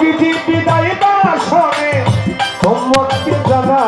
নবীজি দায়ী বাসনে উম্মতকে জানায় কথায়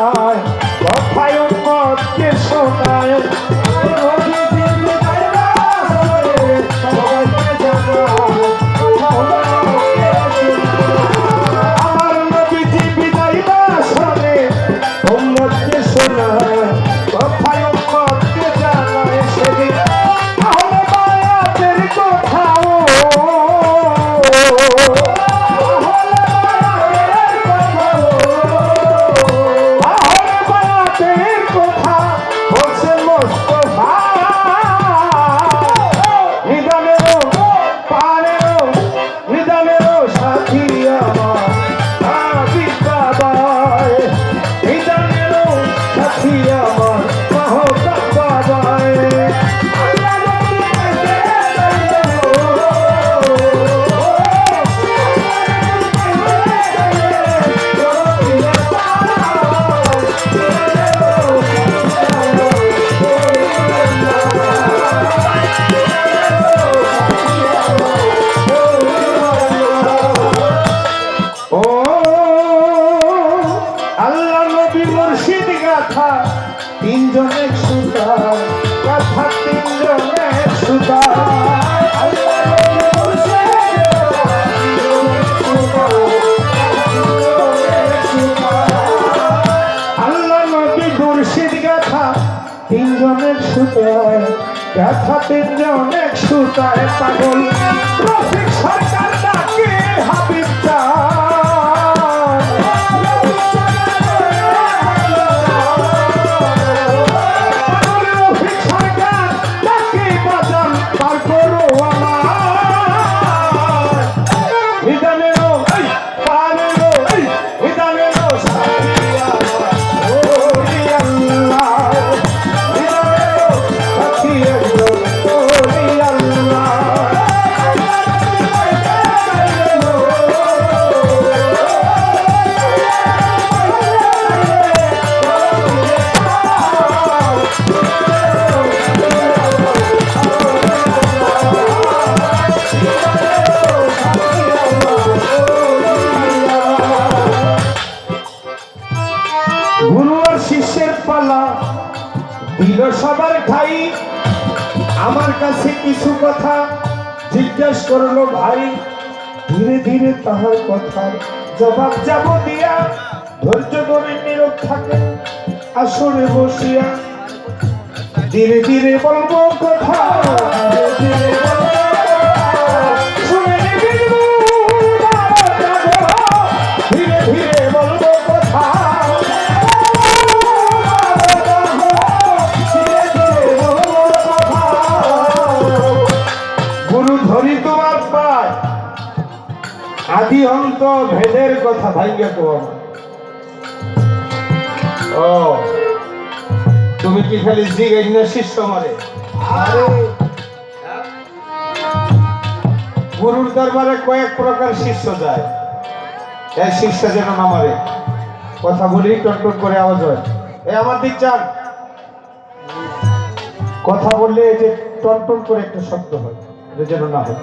সুতায় গাথা তিনজনের সুতায় পাগল। রফিক সরকার কাছে কথা জিজ্ঞেস করল ভাই। ধীরে ধীরে তাহার কথার জবাব যাব দিয়া ধৈর্য ধরে নীরব থাকে, আসরে বসিয়া। ধীরে ধীরে বলব কথা। আদি ভেদের কথা ভাইকে কম ও তুমি কি খালি জিগাই না শিষ্য মারে? আরে। গুরুর দরবারে কয়েক প্রকার শিষ্য যায়। এই শিষ্য যেন না মারে। কথা বলি টনটন করে আওয়াজ হয়। এই আমার দিক চান। কথা বললে এই যে টনটন করে একটা শব্দ হয়। যেন না হয়।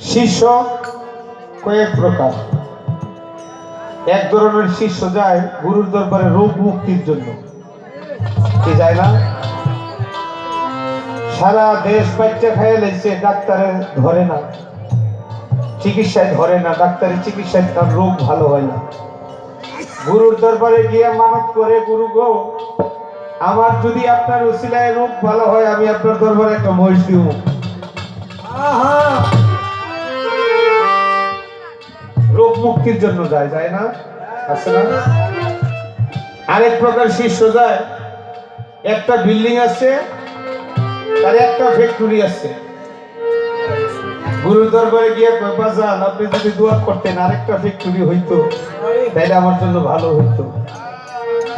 শিষ্য কয়েক প্রকার। এক ধরনের শিষ্য যায় গুরুর দরবারে রোগ মুক্তির জন্য। কি যায় না? সারা দেশ বাচ্চা খাইয়ে লেগছে ডাক্তারে ধরে না। চিকিৎসায় ধরে না, ডাক্তারের চিকিৎসায় তার রোগ ভালো হয় না। গুরুর দরবারে গিয়ে মানত করে, গুরু গো, আমার যদি আপনার উসিলায় রোগ ভালো হয়, আমি আপনার দরবারে একটা মহিষ দিব। রোগ মুক্তির জন্য যায় যায় না? আছে না? আরেক প্রকার শিষ্য যায়। একটা বিল্ডিং আছে তার একটা ফ্যাক্টরি আছে। গুরুর দরবারে গিয়ে বাজান, আপনি যদি দোয়া করতেন, আরেকটা ফ্যাক্টরি হইতো, তাইলে আমার জন্য ভালো হইতো।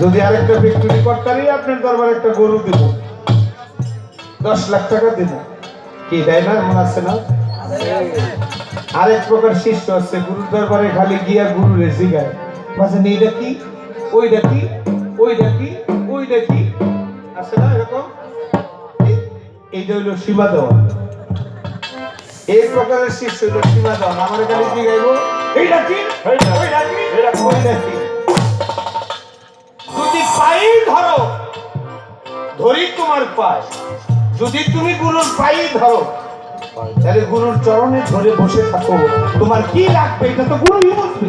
যদি আরেকটা ফ্যাক্টরি করতারই আপনার দরবারে একটা গরু দেব। দশ লাখ টাকা দেব। কি, দেয় না? মনে আছে না? আরেক প্রকার শিষ্য আছে গুরুর দরবারে খালি গিয়া গুরু রে জিগায়। বাজান এইটা কি ওইটা কি ওইটা কি ওইটা কি। আছে না এরকম? এইটা হইল সীমা দেওয়া এই প্রকারের শিষ্য হইল সীমাদন আমার খালি কি গাইব? এইটা কি ওইটা কি ওইটা কি। যদি পাই ধরো ধরি তোমার পায়। যদি তুমি গুরুর পাই ধরো তাহলে গুরুর চরণে ধরে বসে থাকো। তোমার কি লাগবে? এটা তো গুরুই বুঝবে।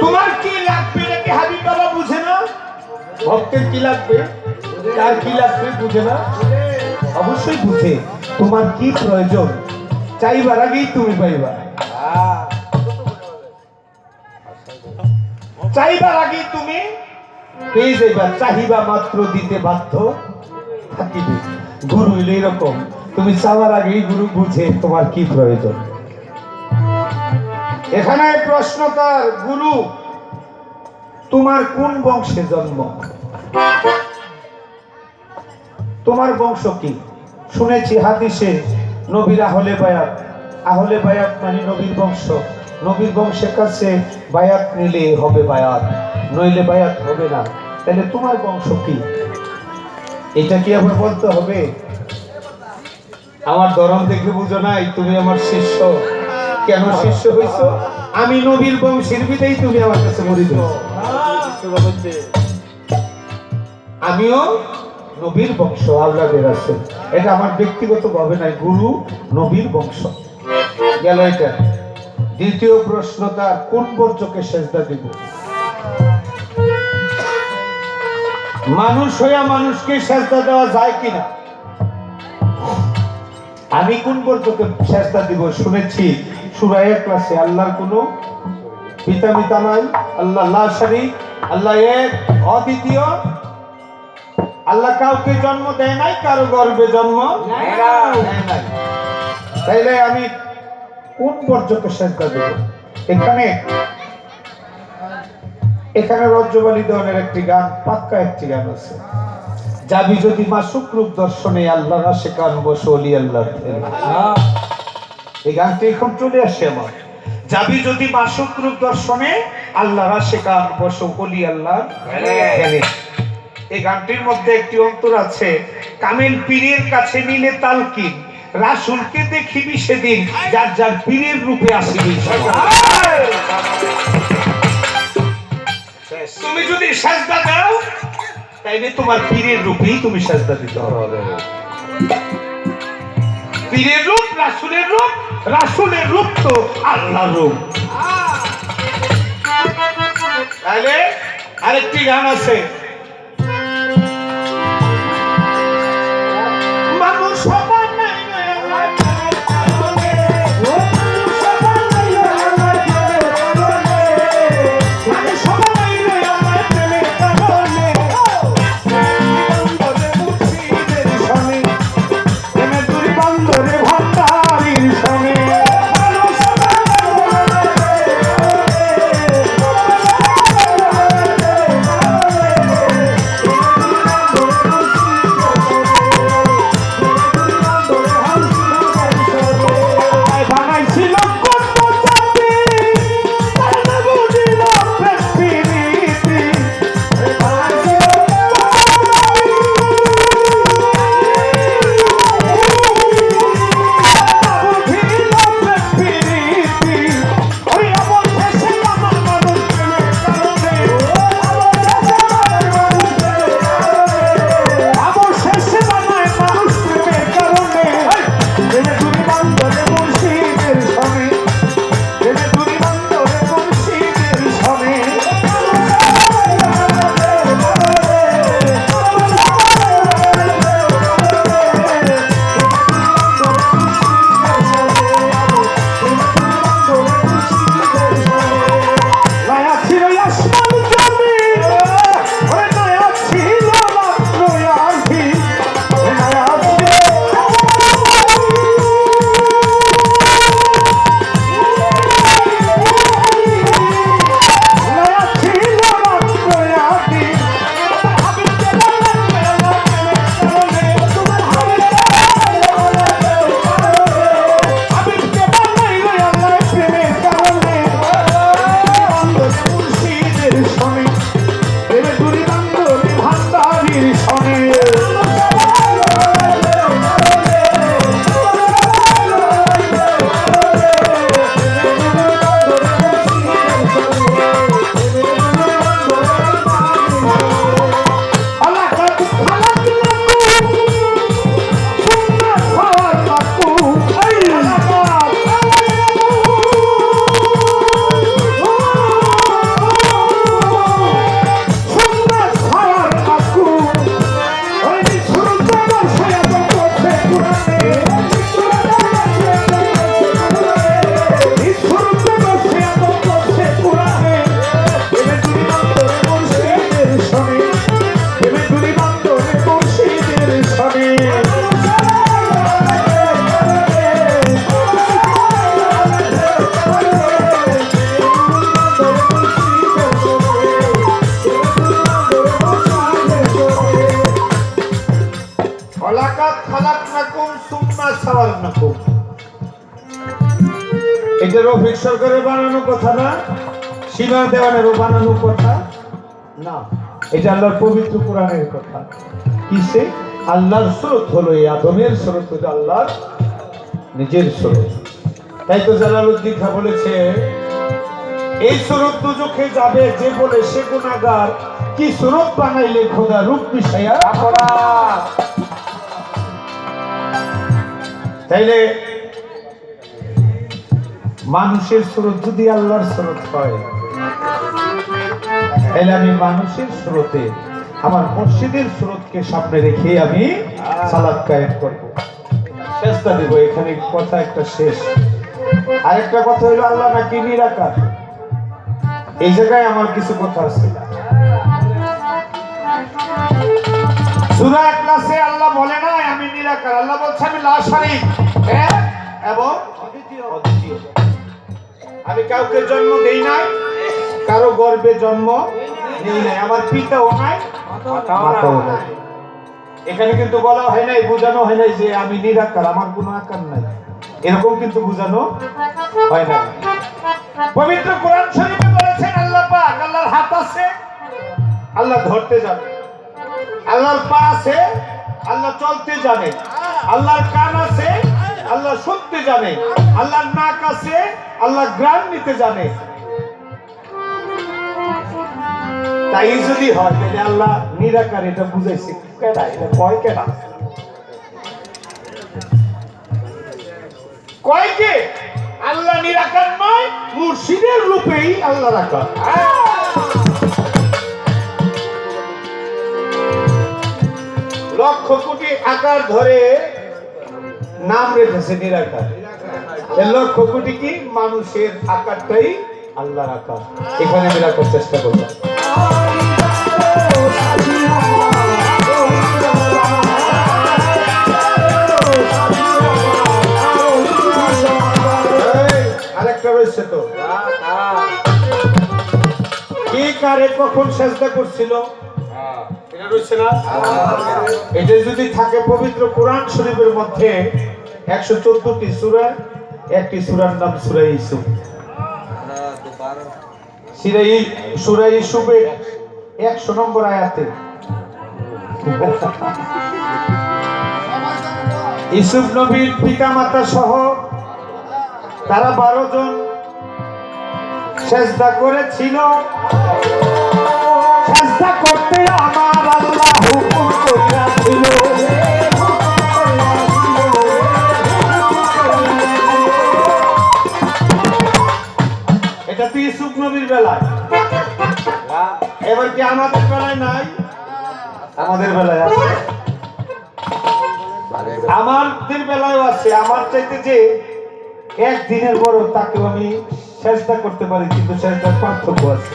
তোমার কি লাগবে এটা কি হাবিব বাবা বুঝে না? ভক্তের কি লাগবে? তার কি লাগবে বুঝে না? অবশ্যই বুঝে। তোমার কি প্রয়োজন? চাইবার আগেই তুমি পাইবা। চাইবার আগেই তুমি পেয়ে যাইবা, চাহিবা মাত্র দিতে বাধ্য থাকিবে। গুরু হইলে এরকম। তুমি চাওয়ার গুরু বুঝে তোমার কি প্রয়োজন। এখানে প্রশ্ন তার, গুরু, তোমার কোন বংশে জন্ম? তোমার বংশ কি? শুনেছি হাদিসে নবীর আহলে বায়াত। আহলে বায়াত মানে নবীর বংশ। নবীর বংশের কাছে বায়াত নিলে হবে বায়াত, নইলে বায়াত হবে না। তাহলে তোমার বংশ কি? এটা কি আবার বলতে হবে? আমার ধরম দেখে বুঝো নাই, তুমি আমার শিষ্য। কেন শিষ্য হইছো? আমি নবীর বংশের বিদেই তুমি আমার কাছে মরিদ আমিও নবীর বংশ আল্লাহের আছে এটা আমার ব্যক্তিগত ভাবে নাই, গুরু নবীর বংশ। গেল এটা। দ্বিতীয় প্রশ্ন তার কোন বর্জকে সেজদা দিব? মানুষ হইয়া মানুষকে সেজদা দেওয়া যায় কিনা? আমি কোন বর্জকে সেজদা দিব শুনেছি সুরাইয়ের ক্লাসে আল্লাহর কোনো পিতা মিতা নাই আল্লাহ লা শারীক আল্লাহ এক অদ্বিতীয়। আল্লাহ কাউকে জন্ম দেয় নাই কারও গর্ভে জন্ম দেয় নাই। তাইলে আমি কোন পর্যন্ত সেজদা দেব? এখানে এখানে রজ্জবালী দেওয়ানের একটি গান পাক্কা একটি গান আছে। যাবি যদি মাসুক রূপ দর্শনে আল্লাহ রাশে কান বসে অলি আল্লাহ এই গানটি এখন চলে আসে আমার। যাবি যদি মাসুক রূপ দর্শনে আল্লাহ রাশে কান বসে অলি আল্লাহ এই গানটির মধ্যে একটি অন্তর আছে কামিল পীরের কাছে নিলে তালকিন। রাসুলকে দেখিবি সেদিন যার যার পীরের রূপে আসিবি। তুমি যদি সাজদা দাও তাইলে তোমার পীরের রূপেই তুমি সাজদা দিতে হবে। পীরের রূপ রাসুলের রূপ রাসুলের রূপ তো আল্লাহ রূপ। তাহলে আরেকটি গান আছে। রফিক সরকারের বানানো কথা না সীমা দেওয়ানেরও বানানো কথা না এটা আল্লাহর পবিত্র কোরআনের কথা। কিসে? আল্লাহর স্রোত হলো এই আদমের স্রোত হলো আল্লাহর নিজের স্রোত। তাই তো জালালউদ্দিন খাঁ বলেছে এই স্রোত দুজখে যাবে যে বলে সে গুণাগার কি স্রোত বানাইলে খোদা রূপ মিশাইয়া তাইলে মানুষের স্রোত যদি আল্লাহর স্রোত হয়, তাহলে আমি মানুষের স্রোতে, আমার মসজিদের স্রোতকে সামনে রেখে আমি সালাদ কায়েম করব। চেষ্টা দিব, এখানে কথা একটা শেষ। আরেকটা কথা হলো, আল্লাহ নাকি নিরাকার। এই জায়গায় আমার কিছু কথা আছে। সূরা ইখলাসে আল্লাহ বলে না আমি নিরাকার। আল্লাহ বলছে, আমি লা শারীক এক এবং অদ্বিতীয়। আমি কাউকে জন্ম দেই নাই কারও গর্ভে জন্ম নেই নাই আমার পিতাও নাই মাতাও নাই। এখানে কিন্তু বলা হয় নাই বোঝানো হয় নাই যে আমি নিরাকার আমার কোনো আকার নাই। এরকম কিন্তু বোঝানো হয় না পবিত্র কোরআন শরীফে বলেছেন আল্লাহ পাক আল্লাহর হাত আছে আল্লাহ ধরতে জানে। আল্লাহর পা আছে আল্লাহ চলতে জানে। আল্লাহর কান আছে আল্লাহ শুনতে জানে আল্লাহ নাক আছে, আল্লাহ গ্রাম নিতে জানে। তাই যদি হয়, তাহলে আল্লাহ নিরাকার এটা বুঝাইছে। কেডা? এটা কয় কেডা? কয় কে? আল্লাহ নিরাকার নয়, মুর্শিদের রূপেই আল্লাহ রাখা লক্ষ কোটি আকার ধরে নাম রেখেছে নিরাকার। লক্ষ কোটি কি? মানুষের আকারটাই আল্লাহর আকার। এখানে রাখার চেষ্টা রয়েছে তো। কে কারে কখন চেষ্টা করছিল? এটা রয়েছে এটা যদি থাকে পবিত্র কোরআন শরীফের মধ্যে একশো চোদ্দটি সুরা, একটি সুরার নাম সুরা ইসুফ সুরা ইসুফের একশো নম্বর আয়াতে। ইসুফ নবীর পিতা মাতা সহ তারা বারো জন চেষ্টা করেছিল। এবার কি আমাদের বেলায় নাই? আমাদের বেলায় আছে। আমাদের বেলায়ও আছে। আমার চাইতে যে একদিনের বড় তাকেও আমি চেষ্টা করতে পারি কিন্তু চেষ্টার পার্থক্য আছে।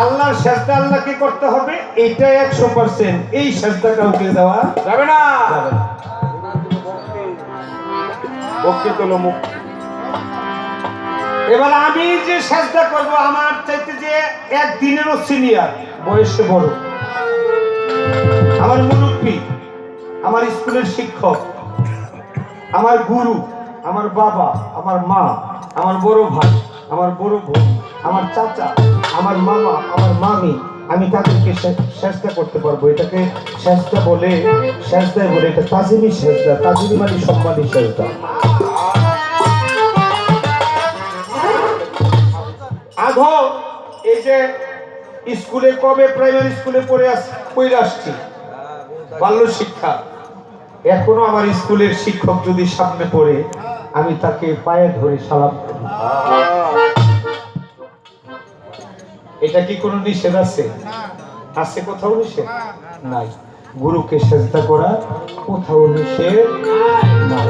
আল্লাহর চেষ্টা আল্লাহকে করতে হবে এটা একশো পার্সেন্ট এই চেষ্টা কাউকে দেওয়া যাবে না। যাবে না। বক্তৃত মুখ এবার আমি যে চেষ্টা করব, আমার চাইতে যে একদিনেরও সিনিয়র বয়সে বড়। আমার মুরব্বী, আমার স্কুলের শিক্ষক, আমার গুরু, আমার বাবা, আমার মা, আমার বড় ভাই, আমার বড় বোন, আমার চাচা, আমার মামা, আমার মামি, আমি তাদেরকে সে- করতে পারব। এটাকে সেজদা বলে, সেজদায় বলে এটা তাজিমি সেজদা, তাজিমি মানে সম্মানী সেজদা। এই যে স্কুলে কবে প্রাইমারি স্কুলে পড়ে আস বাল্য শিক্ষা। এখনও আমার স্কুলের শিক্ষক যদি সামনে পড়ে, আমি তাকে পায়ে ধরে সালাম এটা কি কোনো নিষেধ আছে? আছে কোথাও নিষেধ? নাই। গুরুকে সেজদা করা কোথাও নিষেধ নাই।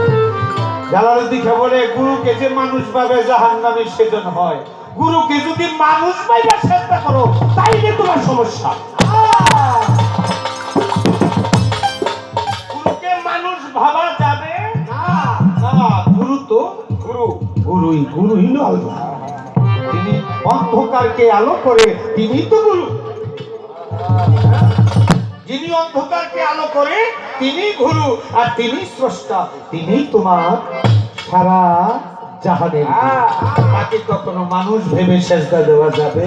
বলে, গুরুকে যে মানুষ ভাবে জাহান্নামী সেজন হয় গুরুকে যদি মানুষ ভাবে চেষ্টা করো তাইলে তোমার সমস্যা। গুরুকে মানুষ ভাবা যাবে? না। গুরু তো গুরু। গুরুই গুরুই আলো তিনি অন্ধকারকে আলো করে তিনি তো গুরু। যিনি অন্ধকারকে আলো করে তিনি গুরু। আর তিনি স্রষ্টা তিনি তোমার সারা তাকে কখনো মানুষ ভেবে সেজদা দেওয়া যাবে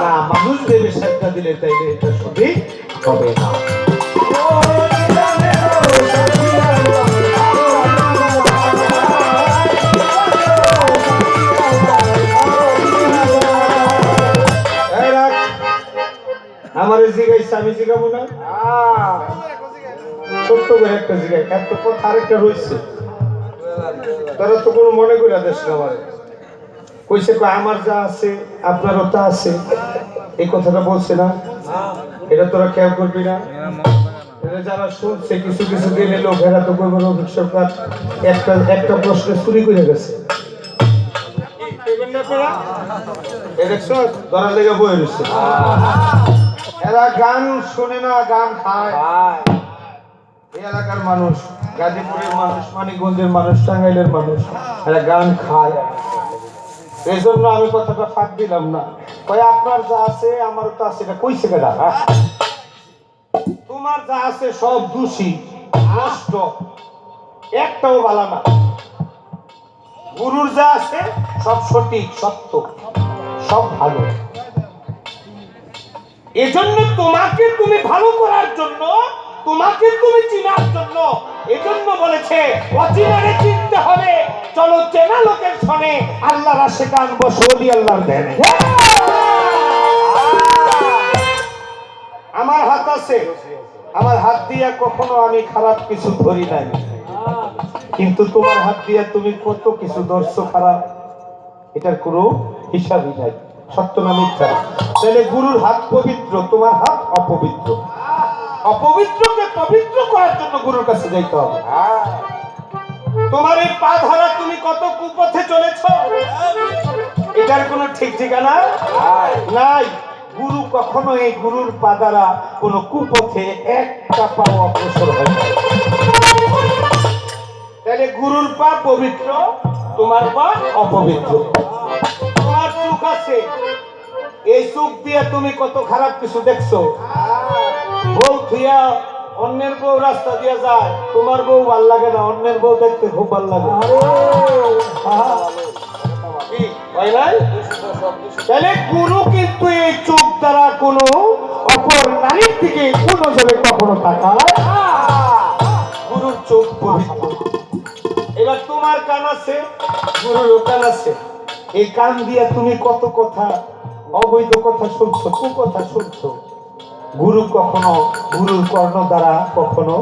না। মানুষ ভেবে সেজদা দিলে তাইলে এটা সঠিক হবে না। আমারে জিগাইছে আমি জিগাবো না? ছোট্ট করে একটা জিগাই এত কথা আরেকটা রয়েছে তারা তো কোনো মনে করে দেশ আমারে কইছে কয়, আমার যা আছে, আপনারও তা আছে। এই কথাটা বলছে না। এটা তোরা খেয়াল করবি না। যারা শুনছে, কিছু কিছু দিনে লোকেরা তো কইবার অভিক সরকার। একটা একটা প্রশ্ন চুরি করে গেছে। ধরা লেগে বয়ে রয়েছে এরা গান শোনে না, গান খায়। এলাকার মানুষ, গাজীপুরের মানুষ, মানিকগঞ্জের মানুষ, টাঙ্গাইলের মানুষ, এরা গান খায়। এই জন্য আমি কথাটা ফাঁক দিলাম না। কয়, আপনার যা আছে আমার তো আছে। এটা কইছে কেডা? হ্যাঁ? তোমার যা আছে, সব দোষী, নষ্ট। একটাও ভালো না। গুরুর যা আছে, সব সঠিক, সত্য, সব ভালো। এজন্য তোমাকে তুমি ভালো করার জন্য তোমাকে তুমি চিনার জন্য এজন্য বলেছে অচিনারে চিনতে হবে। চলো চেনা লোকের শোনে আল্লাহ রাশে কান বসলি আল্লাহর ধ্যানে আমার হাত আছে। আমার হাত দিয়া কখনো আমি খারাপ কিছু ধরি নাই। কিন্তু তোমার হাত দিয়া তুমি কত কিছু ধরছো খারাপ এটার কোনো হিসাবই নাই। সত্য না মিথ্যা? তাহলে গুরুর হাত পবিত্র তোমার হাত অপবিত্র। অপবিত্রকে পবিত্র করার জন্য গুরুর কাছে যাইতে হবে তোমার এই পা ধরা তুমি কত কুপথে চলেছ? এটার কোনো ঠিক ঠিকানা? নাই। গুরু কখনো এই গুরুর পা দ্বারা কোনো কুপথে একটা পাও অগ্রসর হয় না তাহলে গুরুর পা পবিত্র তোমার পা অপবিত্র। তোমার চোখ আছে। এই চোখ দিয়ে তুমি কত খারাপ কিছু দেখছ? বউ থুইয়া অন্যের বউ রাস্তা দিয়ে যায় তোমার বউ ভালো লাগে না অন্যের বউ দেখতে খুব ভালো লাগে? তাহলে গুরু কিন্তু এই চোখ দ্বারা কোনো অপর নারীর দিকে কোনো জলে কখনো তাকায়? গুরুর চোখ পবিত্র। এবার তোমার কান আছে গুরুরও কান আছে। এই কান দিয়ে তুমি কত কথা অবৈধ কথা শুনছো কথা শুনছো। গুরু কখনো গুরুর কর্ণ দ্বারা কখনো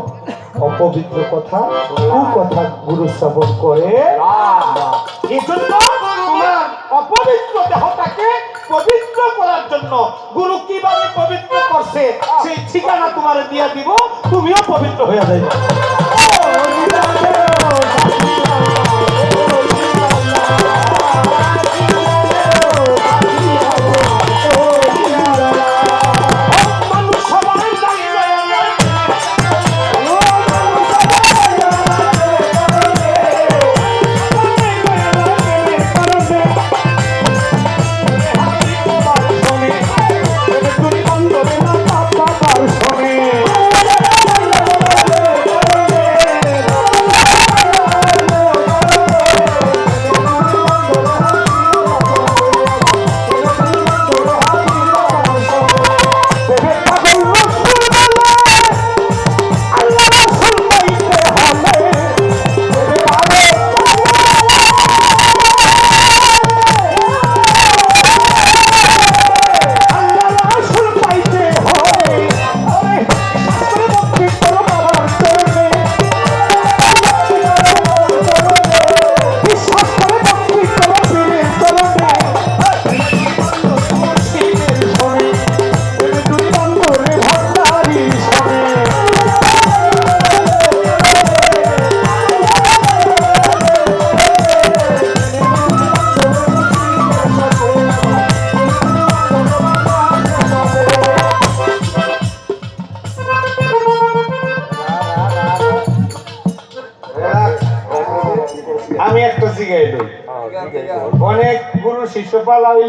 অপবিত্র কথা কথা গুরু শ্রবণ করে তোমার অপবিত্র দেহটাকে পবিত্র করার জন্য গুরু কীভাবে পবিত্র করছে, সেই ঠিকানা তোমার দিয়া দিব, তুমিও পবিত্র হয়ে যাবে।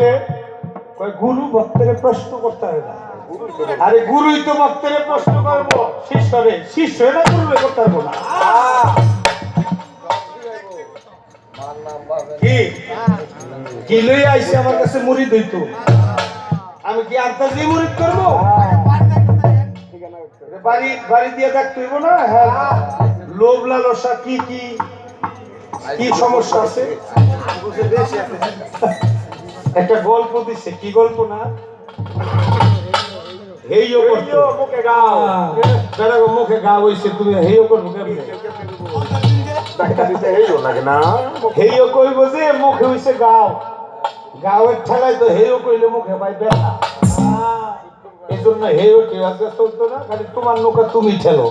অনেক গুরু ভক্তের প্রশ্ন করতে হয় না। আরে, গুরুই তো ভক্তরে প্রশ্ন করব। শিষ্যরে শিষ্য না গুরুরে করতে পারব না। কি? লই আইছে আমার কাছে আমি কি করব? বাড়ি বাড়ি দিয়ে দেখতে হইব না? হ্যাঁ। লোভ লালসা কি কি? কি সমস্যা আছে? একটা গল্প দিছে কি গল্প না? হেইও করতো। মুখে গাও। বেড়া মুখে গা হইছে তুমি হেইও করব কেমনে? ধাক্কা দিতে হেইও লাগে না। হেইও কইব যে মুখে হইছে গাও। গাওয়ের ঠেলায় তো হেইও কইলে মুখে পাই ব্যথা। এই জন্য কেউ আজকে চলতো না খালি তোমার নৌকা তুমি ঠেলো।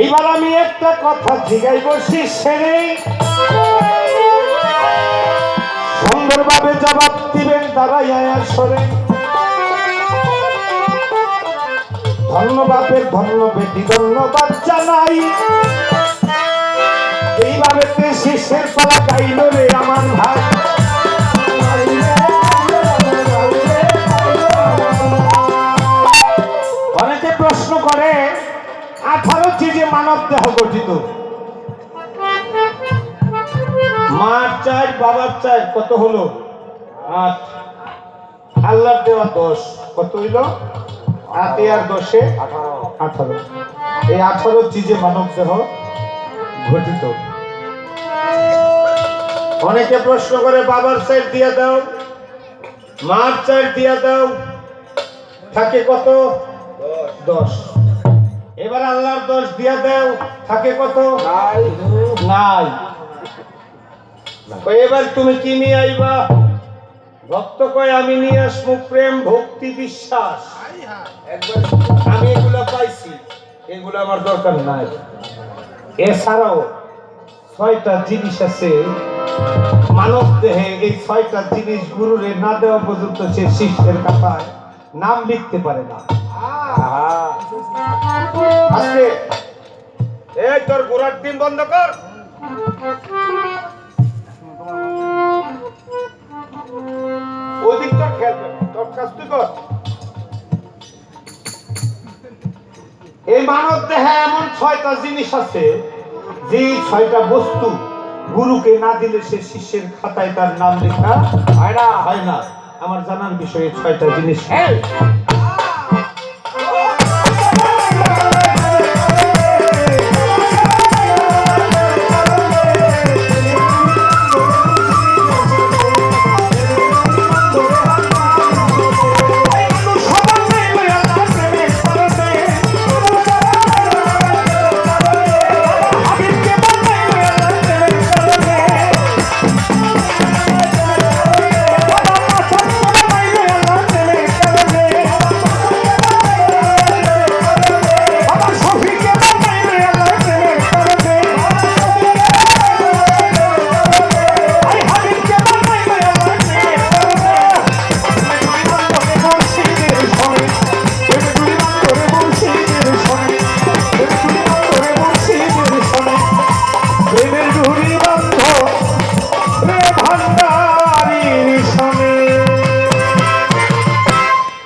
এইবার আমি একটা কথা জিগাইব শিষ্যেরে সুন্দরভাবে জবাব দিবেন দাঁড়াইয়া সরে। ধন্যবাদের ধন্য বেটি ধন্যবাদ জানাই। এইভাবে শিষ্যের পালা গাইল রে আমার ভাই। অনেকে প্রশ্ন করে আঠারো চিজে মানব দেহ গঠিত। মার চাই বাবার চাই কত হলো? আট। আল্লাহর দেওয়া দশ, কত হইল? আটে আর দশে আঠারো। এই আঠারো চিজে মানব দেহ গঠিত। অনেকে প্রশ্ন করে, বাবার সাইড দিয়া দাও, মার সাইড দিয়া দাও, থাকে কত? দশ। এবার আল্লাহর দশ দিয়া দাও থাকে কত? নাই। নাই। এবার তুমি কি নিয়ে আইবা? ভক্ত কয় আমি নিয়ে আসব প্রেম ভক্তি বিশ্বাস। আমি এগুলা পাইছি। এগুলো আমার দরকার নাই। এছাড়াও ছয়টা জিনিস আছে। মানব দেহে এই ছয়টা জিনিস গুরুরে না দেওয়া পর্যন্ত সে শিষ্যের কাতায় নাম লিখতে পারে না। আজকে এই তোর গোড়ার ডিম বন্ধ কর। এই মানব দেহে এমন ছয়টা জিনিস আছে যে ছয়টা বস্তু গুরুকে না দিলে সে শিষ্যের খাতায় তার নাম লেখা হয় না হয় না। আমার জানার বিষয়ে ছয়টা জিনিস এই,